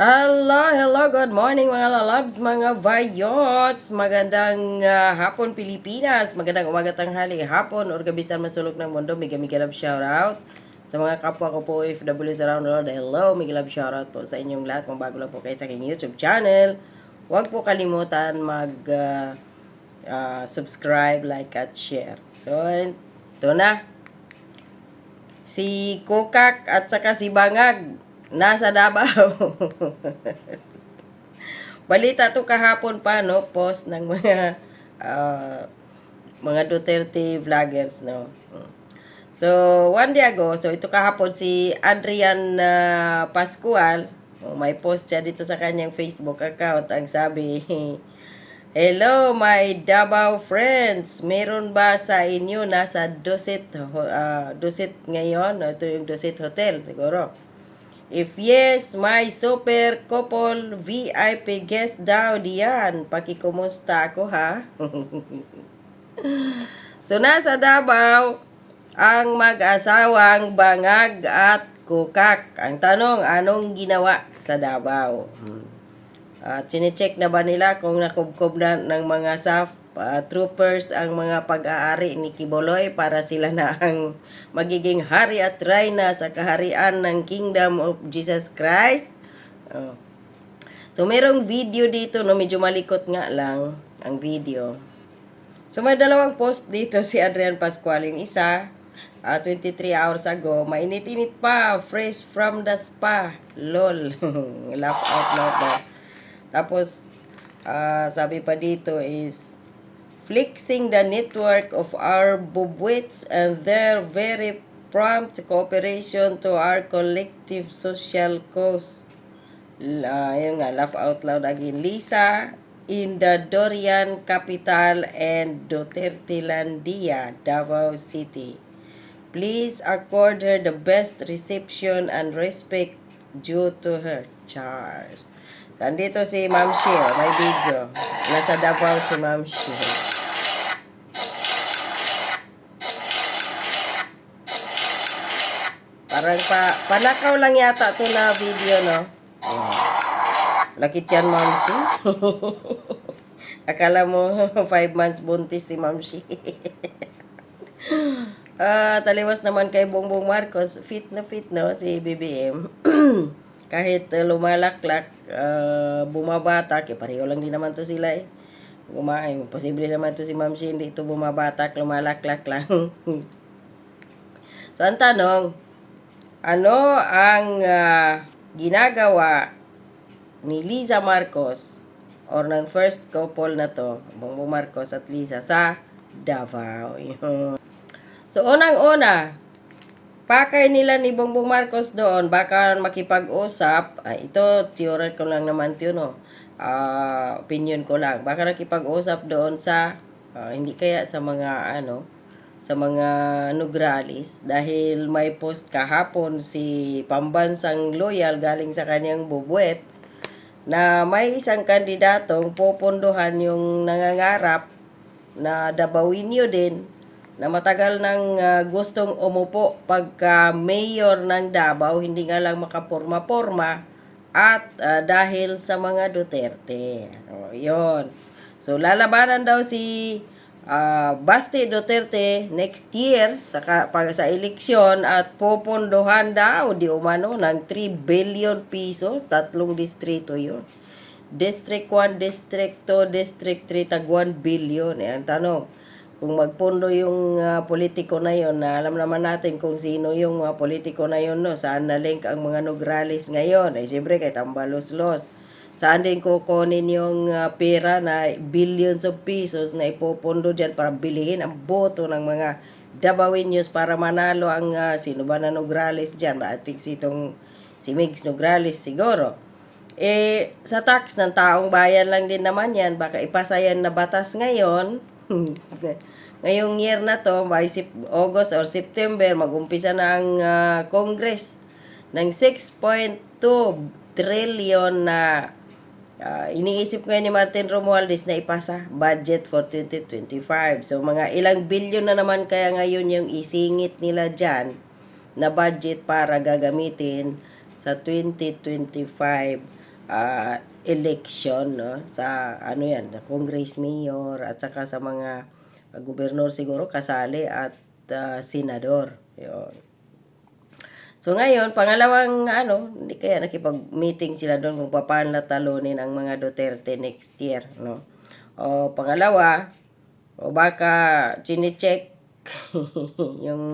Hello, hello, good morning mga lalabs, mga vayots. Magandang ah, hapon Pilipinas, magandang umaga tanghali, hapon or gabi saan masulok ng mundo. Mega mega love shoutout sa mga kapwa ko po OFWs around the world. Hello, mega love shoutout po sa inyong lahat. Kung bago lang po kayo sa aking YouTube channel, huwag po kalimutan mag ah, ah, subscribe, like at share. So, ito na. Si Kukak at saka si Bangag nasa Davao. Balita to kahapon pa no, post ng mga ah, mga Duterte vloggers no. So, one day ago, so ito kahapon si Adrian ah, Pascual, oh, may post siya dito sa kanyang Facebook account. Ang sabi, Hello my Davao friends, meron ba sa inyo nasa Dusit, uh, Dusit ngayon? Ito yung Dusit Hotel siguro. If yes, my super couple VIP guest daw diyan. Pakikumusta ako ha? so nasa Davao ang mag-asawang Bangag at Kukak. Ang tanong, anong ginawa sa Davao? Hmm. At chinecheck na ba nila kung nakubkob na ng mga SAF uh, troopers ang mga pag-aari ni Kiboloy para sila na ang magiging hari at reyna sa kaharian ng Kingdom of Jesus Christ? Oh. So, merong video dito, no, medyo malikot nga lang ang video. So, may dalawang post dito si Adrian Pascual. Yung isa, ah, 23 hours ago, mainit-init pa, fresh from the spa. Lol. Laugh out loud. Tapos, ah, sabi pa dito is, flexing the network of our bubwits and their very prompt cooperation to our collective social cause. Uh, yun nga, laugh out loud again. Lisa, in the Dorian capital and Duterte Landia, Davao City. Please accord her the best reception and respect due to her charge. Nandito si Ma'am Shi, oh, may video. Nasa Davao si Ma'am Shi. Parang pa, panakaw lang yata to na video, no? Oh. Lakit yan, Ma'am Shi. Akala mo, 5 months buntis si Ma'am Shi. Ah, taliwas naman kay Bongbong Marcos, fit na fit, no? Si BBM. kahit uh, lumalaklak, uh, bumabatak, eh, pareho lang din naman to sila eh. Kumain, posible naman to si Ma'am Shi, hindi ito bumabatak, lumalaklak lang. so, ang tanong, ano ang uh, ginagawa ni Liza Marcos or ng first couple na to, Bongbong Marcos at Liza sa Davao. Yun. So, unang-una, pakay nila ni Bongbong Marcos doon, baka makipag-usap, ah, ito, theory ko lang naman ito, no? Ah, opinion ko lang. Baka nakipag-usap doon sa, ah, hindi kaya sa mga, ano, sa mga Nugralis dahil may post kahapon si pambansang loyal galing sa kanyang bubuet na may isang kandidatong popondohan yung nangangarap na Dabawinyo din na matagal nang uh, gustong umupo pagka mayor ng Davao, hindi nga lang makaporma-porma at uh, dahil sa mga Duterte. O, yun. So, lalabanan daw si uh, Basti Duterte next year sa, pag, sa eleksyon at popondohan daw di umano ng 3 billion pesos, tatlong distrito yun. District 1, District 2, District 3, tag 1 billion. Eh, tanong, kung magpundo yung uh, politiko na yon na alam naman natin kung sino yung uh, politiko na yon no saan na link ang mga Nograles ngayon ay siyempre kay Tambalos-Los saan din kukunin yung uh, pera na billions of pesos na ipopondo diyan para bilihin ang boto ng mga Dabawenyos para manalo ang uh, sino ba na Nograles diyan I think si itong si Migs Nograles siguro. Eh sa tax ng taong bayan lang din naman yan. Baka ipasayan na batas ngayon. Ngayong year na to, by August or September, magumpisa na ang uh, Congress ng 6.2 trillion na uh, iniisip ngayon ni Martin Romualdez na ipasa budget for 2025. So, mga ilang billion na naman kaya ngayon yung isingit nila dyan na budget para gagamitin sa 2025 ah, election no sa ano yan, sa Congress Mayor at saka sa mga ah, gobernador siguro kasali at ah, senador. Yun. So ngayon, pangalawang ano, hindi kaya nakipag-meeting sila doon kung paano talunin ang mga Duterte next year, no? O pangalawa, o baka chine-check yung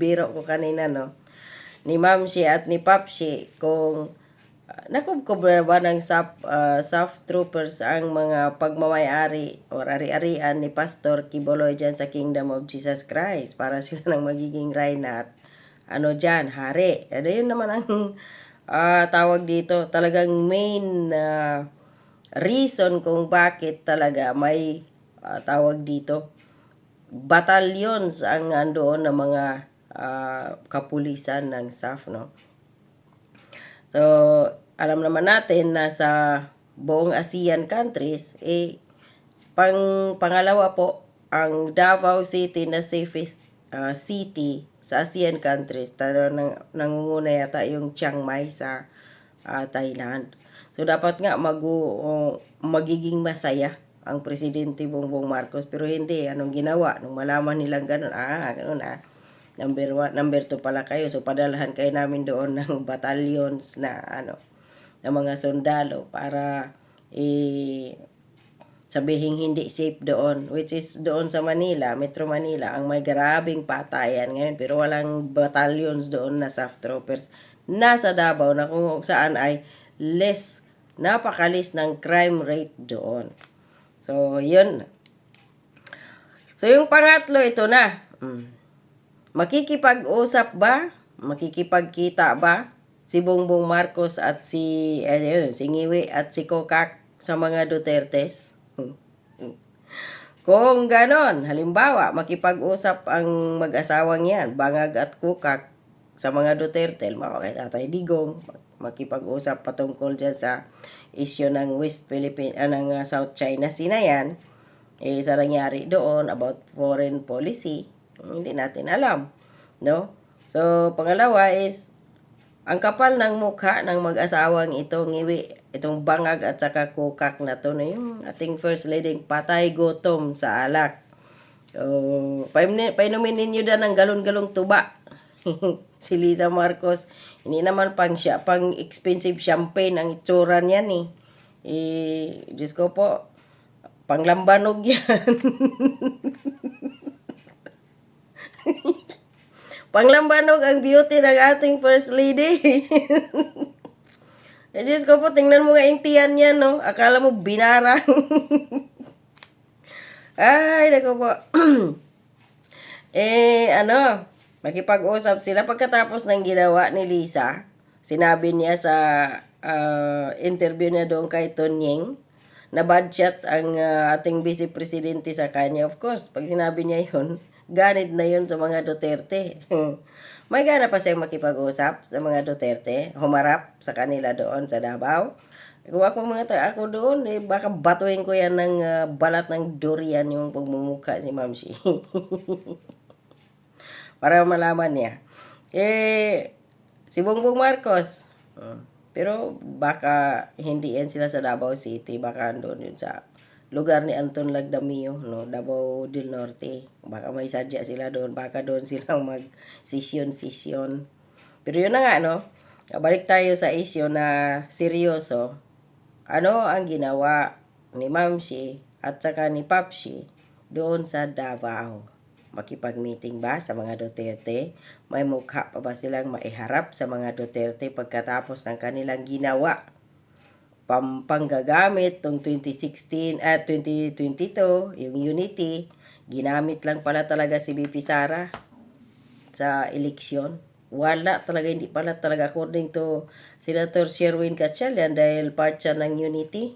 biro ko kanina, no? Ni Ma'am Shi at ni Papsi kung uh, nakubkob ba ng SAP, ah, SAF troopers ang mga pagmamayari o ari-arian ni Pastor Kiboloy dyan sa Kingdom of Jesus Christ para sila nang magiging reyna at ano dyan, hari. Ano yun naman ang ah, tawag dito. Talagang main ah, reason kung bakit talaga may ah, tawag dito. Battalions ang andoon ng mga ah, kapulisan ng SAF, no? So, alam naman natin na sa buong ASEAN countries, eh, pang pangalawa po, ang Davao City na safest ah, city sa ASEAN countries. Talo nang, nangunguna yata yung Chiang Mai sa ah, Thailand. So, dapat nga mag magiging masaya ang Presidente Bongbong Marcos. Pero hindi, anong ginawa? Nung malaman nilang ganun, ah, ganun ah. Number one, number two pala kayo. So, padalahan kayo namin doon ng battalions na, ano, ng mga sundalo para eh, sabihin hindi safe doon which is doon sa Manila, Metro Manila ang may grabing patayan ngayon pero walang battalions doon na soft troopers nasa Davao na kung saan ay less napakalis ng crime rate doon. So, yun. So, yung pangatlo, ito na. Mm. Makikipag-usap ba? Makikipagkita ba? Si Bongbong Marcos at si, eh, yun, si Ngiwi at si Kokak sa mga Dutertes? Kung ganon, halimbawa, makipag-usap ang mag-asawang yan, Bangag at Kukak, sa mga Duterte, halimbawa kay Tatay Digong, makipag-usap patungkol dyan sa issue ng West Philippine, ah, ng ah, South China Sea na yan, eh, sa nangyari doon about foreign policy, hindi natin alam, no? So, pangalawa is, ang kapal ng mukha ng mag-asawang ito, ngiwi, itong bangag at saka kukak na to, na yung ating first lady, patay gutom sa alak. So, painumin ninyo na ng galon-galong tuba. si Liza Marcos, hindi naman pang siya, pang expensive champagne ang itsura niyan eh. Eh, Diyos ko po, panglambanog yan. Panglambanog ang beauty ng ating First Lady. eh, Diyos ko po, tingnan mo nga yung tiyan niya, no? Akala mo binarang. Ay, nako po. eh, ano, makipag-usap sila pagkatapos ng ginawa ni Lisa. Sinabi niya sa ah, interview niya doon kay Tonying na bad chat ang ah, ating vice presidente sa kanya. Of course, pag sinabi niya yun, ganid na yun sa mga Duterte. May gana pa siyang makipag-usap sa mga Duterte, humarap sa kanila doon sa Davao. Kung ako mga ta ako doon, eh, baka batuhin ko yan ng ah, balat ng durian yung pagmumukha si Ma'am. Para malaman niya. Eh, si Bongbong Marcos, uh, pero baka hindi yan sila sa Davao City, baka doon yun sa lugar ni Anton Lagdamio, no, Davao del Norte. Baka may sadya sila doon, baka doon silang mag-sisyon-sisyon. Pero yun na nga, no, balik tayo sa isyo na seryoso. Ano ang ginawa ni Mamsi at saka ni Papsi doon sa Davao? Makipag-meeting ba sa mga Duterte? May mukha pa ba silang maiharap sa mga Duterte pagkatapos ng kanilang ginawa? Pampanggagamit tong 2016 at 2022, yung Unity, ginamit lang pala talaga si BP Sara sa eleksyon. Wala talaga, hindi pala talaga according to Senator Sherwin Gatchalian dahil part siya ng Unity.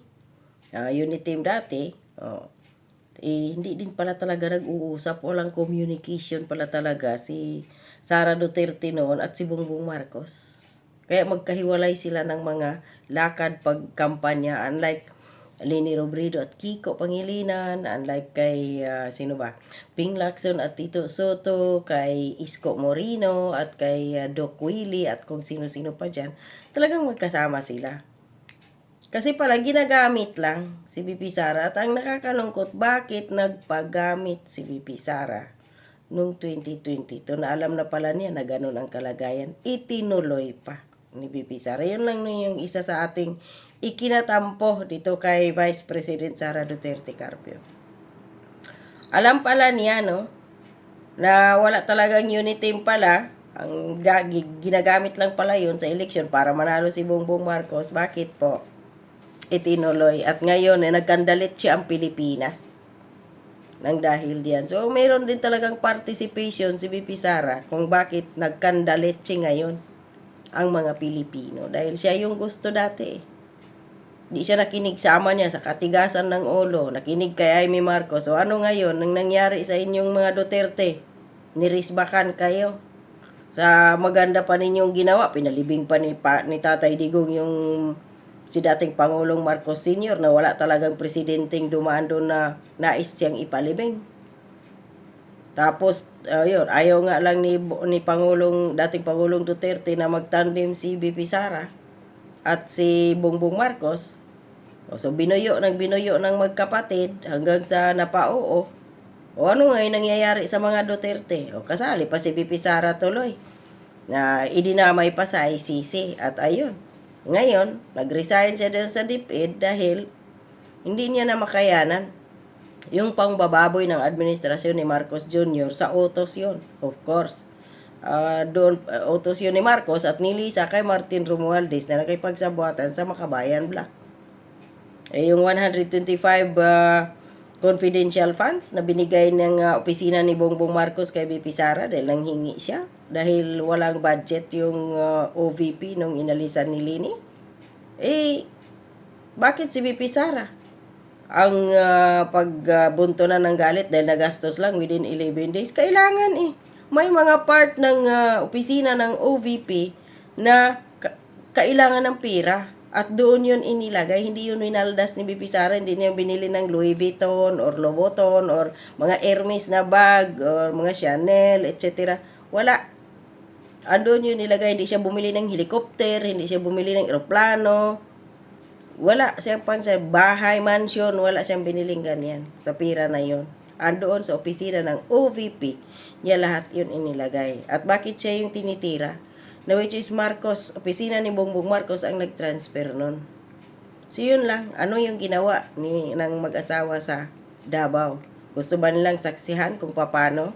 Ah, Unity dati. Oh, eh, hindi din pala talaga nag-uusap. Walang communication pala talaga si Sara Duterte noon at si Bongbong Marcos. Kaya magkahiwalay sila ng mga lakad pagkampanya. Unlike Leni Robredo at Kiko Pangilinan, unlike kay, ah, sino ba? Ping Lacson at Tito Soto, kay Isko Moreno, at kay ah, Doc Willie, at kung sino-sino pa dyan, talagang magkasama sila. Kasi pala ginagamit lang si BP Sara at ang nakakalungkot bakit nagpagamit si BP Sara noong 2022 na alam na pala niya na ganun ang kalagayan itinuloy pa ni BP Sara yun lang na yung isa sa ating ikinatampo dito kay Vice President Sara Duterte Carpio alam pala niya no na wala talagang unit team pala ang ga- gi- ginagamit lang pala yun sa eleksyon para manalo si Bongbong Marcos bakit po itinuloy. At ngayon, eh, nagkandalit siya ang Pilipinas. Nang dahil diyan. So, mayroon din talagang participation si BP Sara kung bakit nagkandalit siya ngayon ang mga Pilipino. Dahil siya yung gusto dati. Di siya nakinig sa ama niya sa katigasan ng ulo. Nakinig kay Amy Marcos. So, ano ngayon? Nang nangyari sa inyong mga Duterte? Nirisbakan kayo. Sa maganda pa ninyong ginawa, pinalibing pa ni, pa, ni Tatay Digong yung si dating Pangulong Marcos Sr. na wala talagang presidenteng dumaan doon na nais siyang ipalibing. Tapos, ayun, ayaw nga lang ni, ni Pangulong, dating Pangulong Duterte na magtandem si BP Sara at si Bongbong Marcos. So, binuyo ng binuyo ng magkapatid hanggang sa napao. O ano nga yung nangyayari sa mga Duterte? O kasali pa si BP Sara tuloy na idinamay pa sa ICC. At ayun, ngayon, nag-resign siya din sa DepEd dahil hindi niya na makayanan yung pangbababoy ng administrasyon ni Marcos Jr. sa utos yun, of course. Ah, doon, uh, utos yun ni Marcos at ni Lisa kay Martin Romualdez na nakipagsabuatan sa Makabayan Black. Eh, yung 125 ah, confidential funds na binigay ng ah, opisina ni Bongbong Marcos kay BP Sara dahil nanghingi siya dahil walang budget yung ah, OVP nung inalisan ni Lini. Eh, bakit si BP Sara? Ang ah, pagbunto na ng galit dahil nagastos lang within 11 days, kailangan eh. May mga part ng ah, opisina ng OVP na ka- kailangan ng pera. At doon yun inilagay, hindi yun winaldas ni BP Sara, hindi niya binili ng Louis Vuitton or Louboutin or mga Hermes na bag or mga Chanel, etc. Wala. Andun yun nilagay, hindi siya bumili ng helicopter, hindi siya bumili ng eroplano, wala siyang pang bahay, mansion, wala siyang biniling ganyan sa pira na yon. Andoon sa opisina ng OVP, niya lahat yun inilagay. At bakit siya yung tinitira? Na which is Marcos, opisina ni Bongbong Marcos ang nag-transfer nun. So yun lang, ano yung ginawa ni ng mag-asawa sa Davao? Gusto ba nilang saksihan kung paano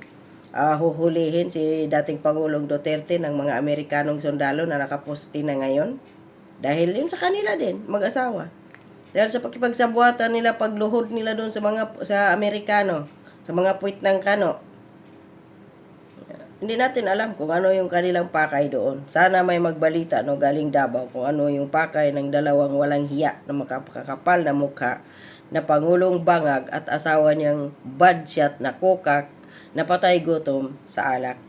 ah, huhulihin si dating Pangulong Duterte ng mga Amerikanong sundalo na nakaposti na ngayon? Dahil yun sa kanila din, mag-asawa. Dahil sa pakipagsabuatan nila, pagluhod nila doon sa mga sa Amerikano, sa mga puwit ng kano, hindi natin alam kung ano yung kanilang pakay doon. Sana may magbalita no galing Davao kung ano yung pakay ng dalawang walang hiya na makakapal na mukha na Pangulong Bangag at asawa niyang badshot na kokak na patay gutom sa alak.